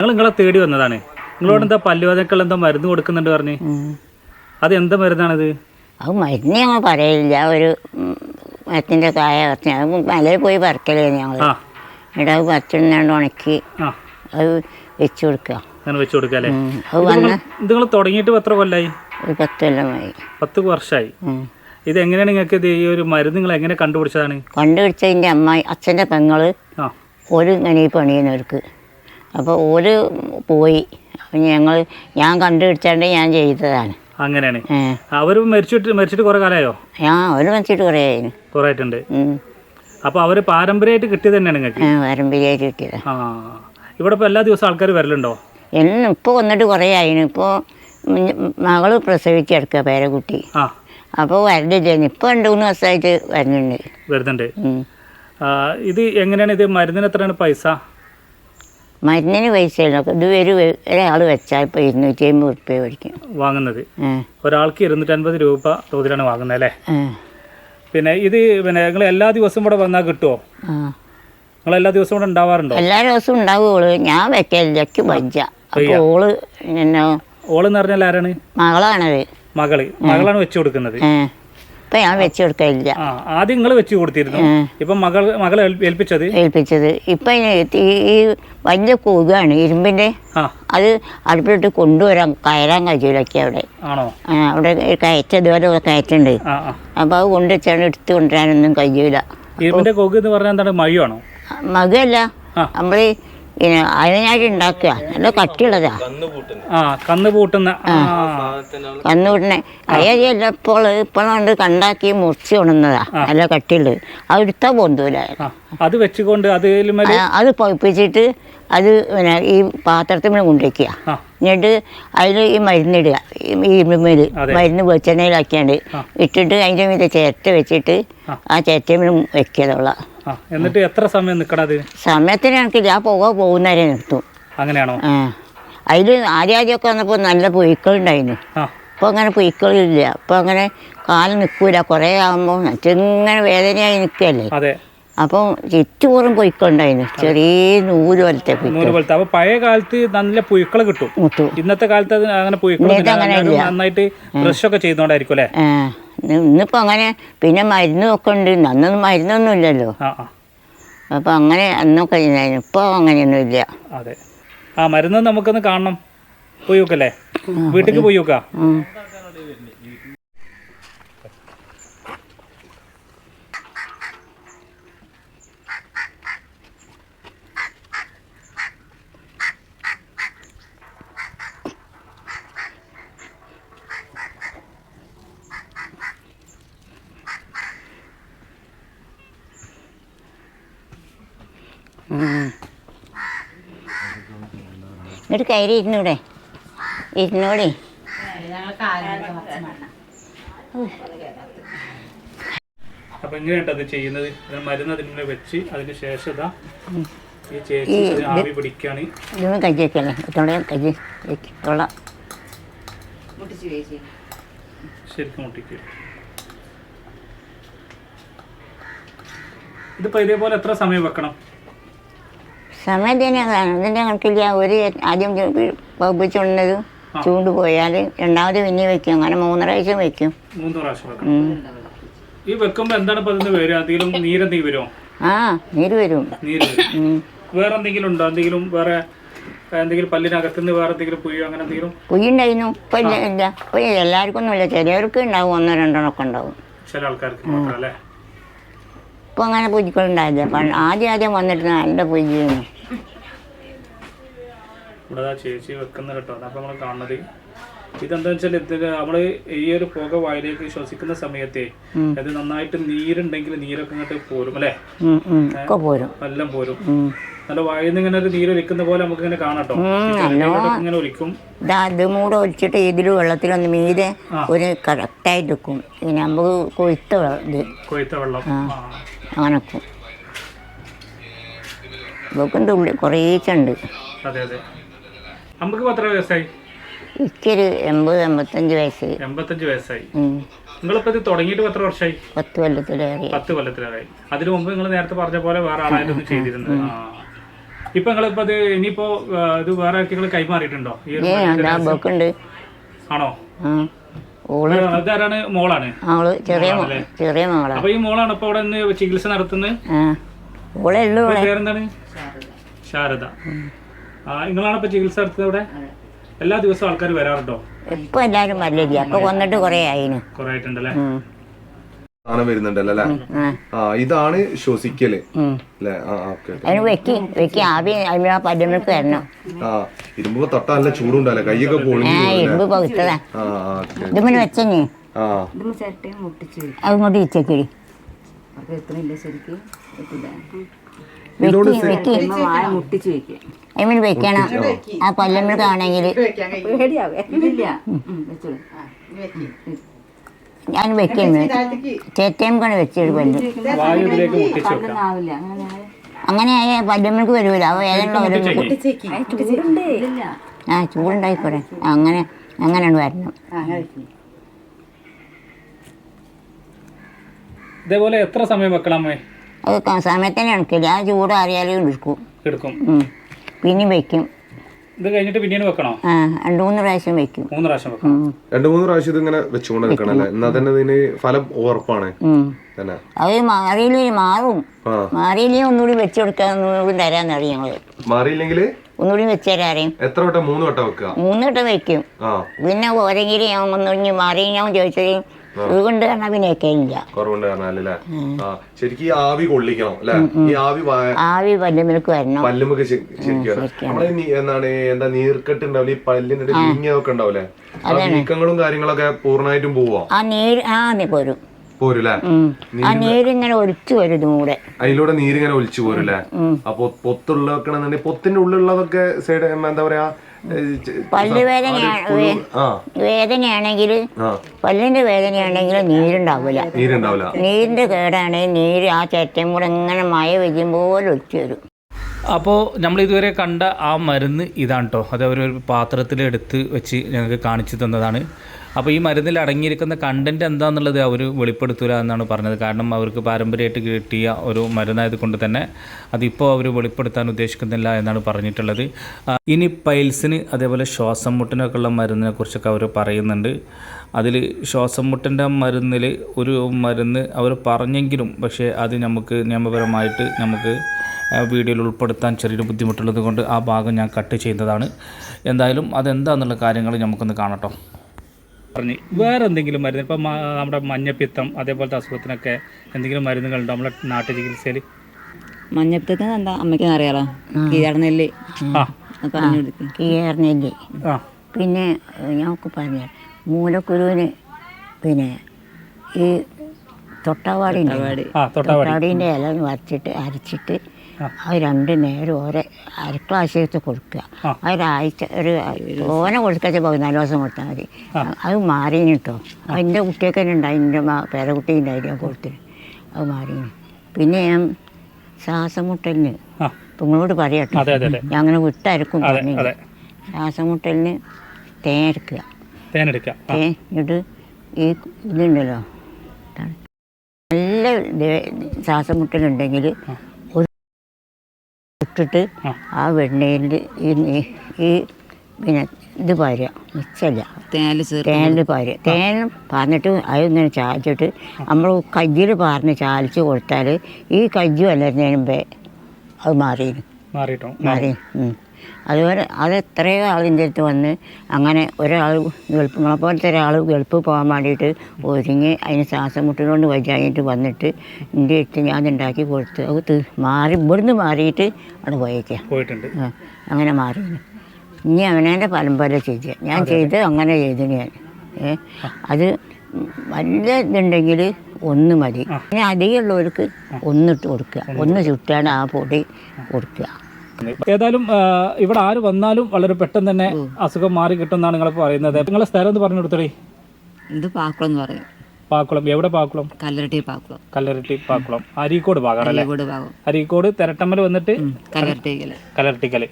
ഞങ്ങൾ നിങ്ങളെ തേടി വന്നതാണ്. നിങ്ങളോട് എന്താ പല്ലുവേദനക്കുള്ള എന്താ മരുന്ന് കൊടുക്കുന്നുണ്ട് പറഞ്ഞ്. അത് എന്താ മരുന്നാണത്? അത് മരുന്ന് ഞങ്ങൾ പറയില്ല. ഒരു മരത്തിന്റെ മരത്തിന്റെ കായ പറിച്ച് അത് മലയിൽ പോയി പറക്കലേ ഞങ്ങൾ ആ. എന്നിട്ട് അത് പറിച്ചിടുന്നാണ്ട് ഉണക്കി ആ. അത് വെച്ച് കൊടുക്കുക. അങ്ങനെ വെച്ച് കൊടുക്കല്ലേ ഉം. അത് വന്ന് നിങ്ങൾ തുടങ്ങിയിട്ട് എത്ര കൊല്ലായി? ഒരു പത്ത് കൊല്ലമായി പത്ത് വർഷമായി ഉം. ഇത് എങ്ങനെയാണ് നിങ്ങൾക്ക് ഇത് ഈ ഒരു മരുന്ന് നിങ്ങൾ എങ്ങനെ കണ്ടുപിടിച്ചതാണ്? കണ്ടുപിടിച്ചതിന്റെ അമ്മ അച്ഛന്റെ പെങ്ങൾ ആ. ഒരു ഇങ്ങനെ ഈ പണിയുന്നവർക്ക്. അപ്പോൾ ഓര് പോയി. അപ്പം ഞങ്ങൾ ഞാൻ കണ്ടുപിടിച്ചാണ്ട് ഞാൻ ചെയ്തതാണ്. അങ്ങനെയാണ്. അവരും മരിച്ചിട്ട് മരിച്ചിട്ട് കുറേ കാലമായോ ആ ഒരു മരിച്ചിട്ട് കുറേ ആയിരുന്നു കുറേ ആയിട്ടുണ്ട് ഉം. അപ്പോൾ അവർ പാരമ്പര്യമായിട്ട് കിട്ടിയത് തന്നെയാണ് നിങ്ങൾക്ക്? പാരമ്പര്യമായിട്ട് കിട്ടിയത്. ആ. ഇവിടെ ഇപ്പോൾ എല്ലാ ദിവസവും ആൾക്കാർ വരലുണ്ടോ? എന്നും ഇപ്പോൾ വന്നിട്ട് കുറേ ആയിരുന്നു ഇപ്പോൾ മകൾ പ്രസവിച്ചെടുക്കുക പേരക്കുട്ടി. അപ്പോൾ വരണ്ടില്ലായിരുന്നു ഇപ്പോൾ രണ്ട് മൂന്ന് ദിവസമായിട്ട് വരുന്നുണ്ട്. വരുന്നുണ്ട് ഇത് എങ്ങനെയാണ് ഇത്? മരുന്നിന് എത്രയാണ് പൈസ? മരുന്നിന് പൈസ ഇത് ഒരു ഒരാൾ വെച്ചാൽ ഇപ്പോൾ ഇരുന്നൂറ്റി അമ്പത് റുപ്യ മേടിക്കും. വാങ്ങുന്നത്. ഒരാൾക്ക് ഇരുന്നൂറ്റൻപത് രൂപ തോതിലാണ് വാങ്ങുന്നത് അല്ലേ? പിന്നെ ഇത് പിന്നെ നിങ്ങൾ എല്ലാ ദിവസവും ഇവിടെ വന്നാൽ കിട്ടുമോ നിങ്ങൾ എല്ലാ ദിവസവും ഇവിടെ ഉണ്ടാവാറുണ്ടോ? എല്ലാ ദിവസവും ഉണ്ടാവുകയുള്ളൂ ഞാൻ വെക്കലേക്ക് എനിക്ക് ഓൾ അപ്പോൾ ഓൾ എന്ന് പറഞ്ഞാൽ ആരാണ്? മകളാണത്. മകൾ. മകളാണ് വെച്ചു കൊടുക്കുന്നത്. ഇപ്പം ഞാൻ വെച്ച് കൊടുക്കലില്ല. ആ ആദ്യം നിങ്ങൾ വെച്ച് കൊടുത്തിരുന്നു? ഇപ്പൊ മകൾ മകളെ ഏൽ- ഏൽപ്പിച്ചത്? ഏൽപ്പിച്ചത്. ഇപ്പം ഈ ഈ വലിയ കൂകാണ് ഇരുമ്പിന്റെ. ആ. അത് അടുപ്പിലിട്ട് കൊണ്ടുവരാൻ കയറാൻ കഴിയൂലൊക്കെ അവിടെ. ആണോ? ആ, അവിടെ കയറ്റ ഇതുപോലെ കയറ്റുണ്ട് ആ ആ. അപ്പോൾ അത് കൊണ്ടുവച്ചാണ് എടുത്ത് കൊണ്ടുവരാനൊന്നും കഴിയൂല. ഇരുമ്പിന്റെ കൊക് എന്ന് പറഞ്ഞാൽ എന്താണ്? മഴയാണോ മകല്ല ആ. നമ്മൾ പിന്നെ അതിനായിട്ട് ഉണ്ടാക്കുക. നല്ല കട്ടിയുള്ളതാ. ആ കന്ന് പൂട്ടുന്ന. ആ. കന്നുകൂട്ടിനെ അയ്യല്ല ഇപ്പോൾ ഇപ്പോഴാണ്ട് കണ്ടാക്കി മുറിച്ച് കൊണ്ടുവന്നതാ. നല്ല കട്ടിയുള്ളത്. അത് എടുത്താൽ പൊന്തൂല. അത് വെച്ചുകൊണ്ട് അതിൽ അത് പഴുപ്പിച്ചിട്ട് അത് പിന്നെ ഈ പാത്രത്തിൽ കൊണ്ടുവയ്ക്കുക. ആ. എന്നിട്ട് അതിൽ ഈ മരുന്നിടുക ഈ ഇരുമ്പിൽ അതെ. മരുന്ന് വെളിച്ചെണ്ണയിലാക്കിയാണ്ട് ഇട്ടിട്ട് അതിന്റെ മീതെ ചേർത്ത് വെച്ചിട്ട് ആ. ആ വെക്കിയതുള്ള വെക്കതുള്ള ആ എന്നിട്ട് എത്ര സമയം നിൽക്കണം അത് സമയത്തിന് എനിക്ക് ഞാൻ പോവാ പോകുന്നവരെ നിർത്തും. അങ്ങനെയാണോ? ആ. അതിൽ ആദ്യം ആദ്യമൊക്കെ വന്നപ്പോൾ നല്ല പുഴുക്കളുണ്ടായിരുന്നു ഇപ്പോൾ അങ്ങനെ പുഴുക്കളില്ല. ഇപ്പോൾ അങ്ങനെ കാലം നിൽക്കൂല കുറേ ആകുമ്പോൾ മറ്റിങ്ങനെ വേദനയായി നിൽക്കുകയല്ലേ അതെ. അപ്പോൾ ചുറ്റുപുറം പുഴുക്കളുണ്ടായിരുന്നു ചെറിയ നൂൽ പോലത്തെ പോലത്തെ. അപ്പൊ പഴയ കാലത്ത് നല്ല പുഴുക്കൾ കിട്ടും. ഇന്നത്തെ കാലത്ത് അങ്ങനെ ഇല്ല. നന്നായിട്ട് ബ്രഷ് ഒക്കെ ചെയ്യുന്നോണ്ടായിരിക്കും അല്ലേ? ഇന്നിപ്പോൾ അങ്ങനെ പിന്നെ മരുന്ന് ഒക്കെ ഉണ്ട് അന്നൊന്നും മരുന്നൊന്നും ഇല്ലല്ലോ. അപ്പോൾ അങ്ങനെ അന്നൊക്കെ ഇപ്പൊ ഇപ്പോൾ അങ്ങനെയൊന്നും ഇല്ല. അതെ. ആ മരുന്ന് നമുക്കൊന്ന് കാണണം. പോയി നോക്കല്ലേ? വീട്ടിലേക്ക് പോയി നോക്കാം ഉം. ഉം. എന്നിട്ട് കയറി ഇരുന്നൂടെ. ഇരുന്നൂടെ. അപ്പൊ എങ്ങനെയുണ്ട് അത് ചെയ്യുന്നത്? അത് മരുന്ന് അതിന്മേൽ വെച്ച് അതിന് ശേഷം ഇതാ ഈ ചേച്ചി ഇത് ആവി പിടിക്കാണ്. ഇതൊന്നും കൈ വെക്കല്ലേ? ഇത്തോടെ കൈ വെക്കോള ശരിക്കും മുട്ടിക്ക്. ഇതിപ്പോ ഇതേപോലെ എത്ര സമയം വെക്കണം? സമയം തന്നെയാണ് ഇതിന്റെ കണക്കില്ല ഒരു ആദ്യം പകുപ്പിച്ചുകൊണ്ടത് ചൂണ്ട് പോയാൽ രണ്ടാമത് പിന്നെ വെക്കും. അങ്ങനെ മൂന്നരാഴ്ച വെക്കും. മൂന്ന് പ്രാവശ്യം. ഈ വെക്കുമ്പോ എന്താണ് അതിന് വരിക? എന്തെങ്കിലും നീരെന്തെങ്കിലും വരുമോ ആ നീര് വരും. നീര്. വേറെ എന്തെങ്കിലും ഉണ്ടോ? എന്തെങ്കിലും വേറെ എന്തെങ്കിലും പല്ലിനകത്തുനിന്ന് വേറെ എന്തെങ്കിലും പുയ്യോ അങ്ങനെ എന്തെങ്കിലും? കുയ്യുണ്ടായിരുന്നു ഇപ്പൊ ഇല്ല ഇല്ല. എല്ലാവർക്കും ഒന്നുമില്ല ചിലവർക്ക് ഉണ്ടാവും. ഒന്നോ രണ്ടെണ്ണമൊക്കെ ഉണ്ടാവും. ചില ആൾക്കാർക്ക് മാത്രം അല്ലേ? ഇപ്പം അങ്ങനെ പൂജിക്കളുണ്ടായില്ല പണ്ട് ആദ്യം ആദ്യം വന്നിട്ട് നല്ല ഇവിടെ ചേച്ചി വെക്കുന്ന കേട്ടോ. അതാണ് നമ്മൾ കാണുന്നത്. ഇതെന്താ വെച്ചാൽ ഇത് നമ്മൾ ഈ ഒരു പുക വായിലേക്ക് ശ്വസിക്കുന്ന സമയത്തെ. അത് നന്നായിട്ട് നീരുണ്ടെങ്കിൽ നീരൊക്കെ ഇങ്ങോട്ട് പോരും അല്ലേ? പോരും. എല്ലാം പോരും. നല്ല വായിൽ നിന്ന് ഒരു നീര് ഒലിക്കുന്ന പോലെ നമുക്ക് ഇങ്ങനെ കാണാട്ടോ ഇങ്ങനെ ഒലിക്കും. അത് മൂടെ ഒഴിച്ചിട്ട് ഇതിൽ വെള്ളത്തിലൊന്ന് മീതെ ആ. ഒരു കറക്റ്റായിട്ട് വെക്കും. പിന്നെ നമുക്ക് കൊയ്ത്ത വെള്ളം. കൊയ്ത്ത വെള്ളം ആ. ആ. അങ്ങനെ വെക്കും ഇവക്കുണ്ട് ഉള്ളി കുറേച്ചുണ്ട്. അതെ അതെ. നമുക്ക് എത്ര വയസ്സായി? എനിക്കൊരു എൺപത് എൺപത്തഞ്ച് വയസ്സ്. എൺപത്തഞ്ച് വയസ്സായി. നിങ്ങളിപ്പോ ഇത് തുടങ്ങിയിട്ട് എത്ര വർഷമായി പത്ത് കൊല്ലത്തിലേറെ പത്ത് കൊല്ലത്തിലായി. അതിനു മുമ്പ് നിങ്ങൾ നേരത്തെ പറഞ്ഞ പോലെ വേറെ ആളായിട്ടൊന്നും ചെയ്തിരുന്നത്. ഇപ്പൊ നിങ്ങളിപ്പോ ഇത് ഇനിയിപ്പോ ഇത് വേറെ ആർക്കെങ്കിലും കൈമാറിയിട്ടുണ്ടോ? ഈ ഒരു ഏ ആണോ? ഓൾ അതാരാണ്? മോളാണ്. അവൾ ചെറിയ മോ- ചെറിയ മോളാ. അപ്പൊ ഈ മോളാണ് ഇപ്പൊ അവിടെ ചികിത്സ നടത്തുന്നത്? ആ. ഓളെ ഉള്ളു ഇപ്പൊ പേരെന്താണ്? ശാരദ. ആ നിങ്ങളാണ് ഇപ്പൊ ചികിത്സ നടത്തുന്നത് ഇവിടെ എല്ലാ ദിവസവും ആൾക്കാർ വരാറുണ്ടോ? ഇപ്പൊ എല്ലാരും വരില്ല അപ്പൊ കൊന്നിട്ട് കൊറേ ആയിന്. കുറെ ആയിട്ടുണ്ടല്ലേ ഉം. സാധനം വരുന്നുണ്ടല്ലോ അല്ലേ? ആ. ആ ഇതാണ് ശ്വസിക്കൽ. ഉം. അല്ലേ? ആ ഓക്കെ അതിന് വെക്കി വെക്കി ആവി അതിന് ആ വരണം. ആ. ഇരുമ്പ് തട്ട നല്ല ചൂടുണ്ടല്ലേ കൈയൊക്കെ പൊളിഞ്ഞു ആ ഇരുമ്പ് പകുത്തതാ ആ ആ ഓക്കെ ഇതിങ്ങനെ വെച്ചഞ്ഞ് ആ അങ്ങോട്ട് ഇച്ചക്കിടി ഇതോട് വെക്കി വെക്കി അതിന് വെക്കണം ആ പല്ലമ്മ കാണെങ്കിൽ ഞാൻ വെക്കുന്നു ചേത്തേമ്പാണ് വെച്ചിട്ട് പല്ല് വായു ഇതിലേക്ക് മുട്ടിച്ചു വെക്കാം അങ്ങനെ ആയ വരുമല്ലോ വരൂല അവ ഏതെങ്കിലും ആ ചൂടുണ്ടായിക്കോട്ടെ അങ്ങനെ അങ്ങനെയാണ് വരണം ഇതേപോലെ എത്ര സമയം വെക്കണം അമ്മേ? അത് സമയത്തന്നെ ഇണക്കില്ല ആ ചൂട് അറിയാലും എടുക്കും. എടുക്കും. പിന്നെ വെക്കും. ഇത് കഴിഞ്ഞിട്ട് പിന്നീട് വെക്കണോ? ആ രണ്ട് മൂന്ന് പ്രാവശ്യം വെക്കും. മൂന്ന് പ്രാവശ്യം വെക്കണം. ഉം. രണ്ടു മൂന്ന് പ്രാവശ്യം ഇതിങ്ങനെ വെച്ചുകൊണ്ട് നിൽക്കണം അല്ലേ? എന്നാ തന്നെ ഇതിന് ഫലം ഉറപ്പാണ്. ഉം. തന്നെ. അത് മാറിയില്ലേ മാറും. ആ. മാറിയില്ലേ ഒന്നുകൂടി വെച്ച് കൊടുക്കാൻ ഒന്നുകൂടി തരാന്നറിയും ഞങ്ങൾ. മാറിയില്ലെങ്കിൽ? ഒന്നുകൂടി വെച്ച് തരാറേയും എത്ര വട്ടം മൂന്ന് വട്ടം വെക്കുക? മൂന്ന് വട്ടം വെക്കും. ആ. പിന്നെ ഓരെങ്കിലും ഞാൻ ഒന്നുകൂടി മാറി ഞാൻ ചോദിച്ചത് പറഞ്ഞാൽ പിന്നെ വെക്കലില്ല കുറവുണ്ട് ആ ശരിക്കും ഈ ആവി കൊള്ളിക്കണം അല്ലെ ഈ ആവി ആവി പല്ലുമ്മക്ക് വരണം. പല്ലുമൊക്കെ നമ്മളെ എന്താണ് എന്താ നീർക്കെട്ട് ഉണ്ടാവില്ല? ഈ പല്ലിന്റെ ഒരു വീങ്ങിയതൊക്കെ ഉണ്ടാവില്ലേ? വീക്കങ്ങളും കാര്യങ്ങളൊക്കെ പൂർണമായിട്ടും പോവാ? ആ നീര് ആ പോരും. പോരൂലേ ഉം. ആ നീരിങ്ങനെ ഒലിച്ചു വരും കൂടെ അതിലൂടെ നീരിങ്ങനെ ഒലിച്ചു പോരല്ലേ അപ്പൊ പൊത്തുള്ള പൊത്തിന്റെ ഉള്ളിലുള്ളതൊക്കെ സൈഡ് എന്താ പറയാ പല്ല് വേദനയാണ് വേദനയാണെങ്കിൽ പല്ലിന്റെ വേദനയാണെങ്കിൽ നീരുണ്ടാവില്ല. നീരുണ്ടാവില്ല. നീരിന്റെ കേടാണെങ്കിൽ നീര് ആ ചേറ്റയും കൂടെ ഇങ്ങനെ മഴ വെക്കുമ്പോൾ പോലെ ഒലിച്ചു വരും അപ്പോൾ നമ്മൾ ഇതുവരെ കണ്ട ആ മരുന്ന് ഇതാണ് കേട്ടോ അത് അവരൊരു പാത്രത്തിലെടുത്ത് വെച്ച് ഞങ്ങൾക്ക് കാണിച്ചു തന്നതാണ്. അപ്പോൾ ഈ മരുന്നിൽ അടങ്ങിയിരിക്കുന്ന കണ്ടന്റ് എന്താണെന്നുള്ളത് അവർ വെളിപ്പെടുത്തുക എന്നാണ് പറഞ്ഞത്. കാരണം അവർക്ക് പാരമ്പര്യമായിട്ട് കിട്ടിയ ഒരു മരുന്നായത് കൊണ്ട് തന്നെ അതിപ്പോൾ അവർ വെളിപ്പെടുത്താൻ ഉദ്ദേശിക്കുന്നില്ല എന്നാണ് പറഞ്ഞിട്ടുള്ളത്. ഇനി പൈൽസിന് അതേപോലെ ശ്വാസം മുട്ടിനൊക്കെയുള്ള മരുന്നിനെ കുറിച്ചൊക്കെ അവർ പറയുന്നുണ്ട്. അതിൽ ശ്വാസം മുട്ടന്റെ മരുന്നിൽ ഒരു മരുന്ന് അവർ പറഞ്ഞെങ്കിലും പക്ഷേ അത് നമുക്ക് നിയമപരമായിട്ട് നമുക്ക് വീഡിയോയിൽ ഉൾപ്പെടുത്താൻ ചെറിയൊരു ബുദ്ധിമുട്ടുള്ളത് കൊണ്ട് ആ ഭാഗം ഞാൻ കട്ട് ചെയ്യുന്നതാണ് എന്തായാലും അതെന്താന്നുള്ള കാര്യങ്ങൾ നമുക്കൊന്ന് കാണട്ടോ. പറഞ്ഞ് വേറെ എന്തെങ്കിലും മരുന്ന്? ഇപ്പം നമ്മുടെ മഞ്ഞപ്പിത്തം അതേപോലത്തെ അസുഖത്തിനൊക്കെ എന്തെങ്കിലും മരുന്നുകളുണ്ടോ നമ്മുടെ നാട്ടു ചികിത്സയിൽ മഞ്ഞപ്പിത്തത്തിന് എന്താ അമ്മയ്ക്ക് അറിയാലോ? കീഴാർനെല്ല് ആ. പിന്നെ ഞാൻ പറഞ്ഞു മൂലക്കുരുവിന് പിന്നെ ഈ തൊട്ടാവാടിന്റെ ആ തൊട്ടാവാടി. തൊട്ടാവാടീന്റെ ഇല വരച്ചിട്ട് അരച്ചിട്ട് അത് രണ്ട് നേരം ഓരോ അര ഗ്ലാസ് കൊടുക്കുക. ഒരാഴ്ച ഒരു ഓനെ കൊടുക്കാച്ച പതിനാല് ദിവസം കൊടുത്താൽ മതി. അത് മാറീന് കേട്ടോ എന്റെ കുട്ടിയൊക്കെ തന്നെ ഉണ്ടായി എന്റെ പേരക്കുട്ടി ഉണ്ടായി ഞാൻ കൊടുത്തിന്. അത് മാറി പിന്നെ ഞാൻ ശ്വാസമുട്ടലിന് തുങ്ങളോട് നിങ്ങളോട് പറയട്ടെ അതെ അതെ അതെ. ഞാൻ അങ്ങനെ വിട്ടരക്കും അതെ പറഞ്ഞില്ല. അതെ. ശ്വാസം മുട്ടലിന് തേൻ എടുക്കുക ആ. തേൻ എന്നിട്ട് ഈ ഇതുണ്ടല്ലോ. നല്ല ശ്വാസം മുട്ടലുണ്ടെങ്കിൽ ഒരു ഇട്ടിട്ട് ആ. വെണ്ണയിൽ ഈ ഈ പിന്നെ ഇത് പാരുക. മിച്ചല്ല. തേനിൽ പാരുക. തേൻ പറഞ്ഞിട്ട് അത് ഇങ്ങനെ ചാലിച്ചിട്ട് നമ്മൾ കയ്യിൽ പാർന്ന് ചാലിച്ച് കൊടുത്താൽ ഈ കയ്യ് വല്ലതിന് മുമ്പേ അത് മാറിയിരുന്നു മാറിയിട്ടോ. മാറി. അതുപോലെ അത് എത്രയോ ആളിന്റെ അടുത്ത് വന്ന് അങ്ങനെ ഒരാൾ ഗൾഫ് നമ്മളെ പോലത്തെ ഒരാൾ ഗൾഫ് പോകാൻ വേണ്ടിയിട്ട് ഒരുങ്ങി അതിന് ശ്വാസം മുട്ടിനോണ്ട് വയ്യായിട്ട് വന്നിട്ട് എന്റെ അടുത്ത് ഞാൻ ഉണ്ടാക്കി കൊടുത്ത് അത് തി- മാറി ഇവിടുന്ന് മാറിയിട്ട് അവിടെ പോയേക്കാം. പോയിട്ടുണ്ട്. അങ്ങനെ മാറി. ഇനി അവനെ പരമ്പര ചെയ്യുക ഞാൻ ചെയ്ത് അങ്ങനെ ചെയ്തു ഞാൻ. ഏ അത് നല്ല ഇതുണ്ടെങ്കിൽ ഒന്ന് മതി. പിന്നെ അധികമുള്ളവർക്ക് ഒന്നിട്ട് കൊടുക്കുക. ഒന്ന് ചുട്ടാണ് ആ പൊടി കൊടുക്കുക. ഏതായാലും ഇവിടെ ആര് വന്നാലും വളരെ പെട്ടെന്ന് തന്നെ അസുഖം മാറി കിട്ടുമെന്നാണ് നിങ്ങൾ പറയുന്നത്. നിങ്ങളെ സ്ഥലം എന്ന് പറഞ്ഞു കൊടുത്തേ ഇത് പാക്കുളം എന്ന് പറയും. പാക്കുളം. എവിടെ പാക്കുളം? കല്ലരട്ടി പാക്കുളം. കല്ലരട്ടി പാക്കുളം. അരീക്കോട് ഭാഗം അരീക്കോട് തെരട്ടമ്മൽ വന്നിട്ട് കല്ലരട്ടിക്കൽ. കലർട്ടിക്കൽ